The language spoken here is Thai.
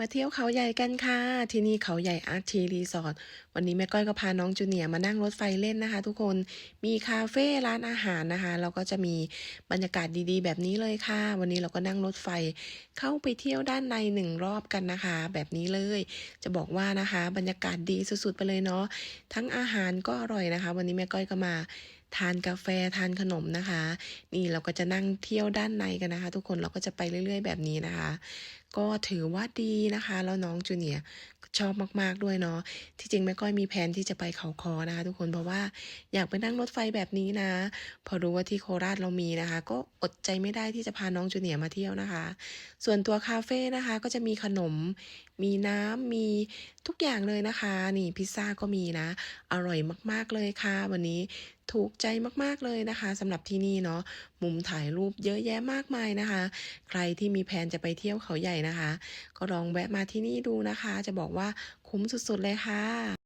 มาเที่ยวเขาใหญ่กันค่ะ ที่นี่เขาใหญ่อาร์ทีรีสอร์ทวันนี้แม่ก้อยก็พาน้องจูเนียร์มานั่งรถไฟเล่นนะคะ ทุกคนมีคาเฟ่ร้านอาหารนะคะแล้วก็จะมีบรรยากาศดีๆ แบบนี้เลยค่ะ วันนี้เราก็นั่งรถไฟ เข้าไปเที่ยวด้านในหนึ่งรอบกันนะคะ แบบนี้เลย จะบอกว่านะคะ บรรยากาศดีสุดๆไปเลยเนาะทั้งอาหารก็อร่อยนะคะ วันนี้แม่ก้อยก็มา ทานกาแฟทานขนมนะคะ นี่เราก็จะนั่งเที่ยวด้านในกันนะคะ ทุกคนเราก็จะไปเรื่อย ๆ แบบนี้นะคะ ก็ถือว่าดีนะคะ แล้วน้องจูเนียชอบมาก ๆ ด้วยเนาะที่จริงแม่ก้อยมีแผนที่จะไปเขาคอนะคะ ทุกคนเพราะว่าอยากไปนั่งรถไฟแบบนี้นะ พอรู้ว่าที่โคราชเรามีนะคะ ก็อดใจไม่ได้ที่จะพาน้องจูเนียมาเที่ยวนะคะ ส่วนตัวคาเฟ่นะคะก็จะมีขนม มีน้ำมีทุกอย่างเลยนะคะ นี่พิซซ่าก็มีนะ อร่อยมาก ๆเลยค่ะ วันนี้ ถูกใจมากๆเลยนะคะสำหรับที่นี่เนาะมุมถ่ายรูปเยอะแยะมากมายนะคะ ใครที่มีแผนจะไปเที่ยวเขาใหญ่นะคะ ก็ลองแวะมาที่นี่ดูนะคะ จะบอกว่าคุ้มสุดๆเลยค่ะ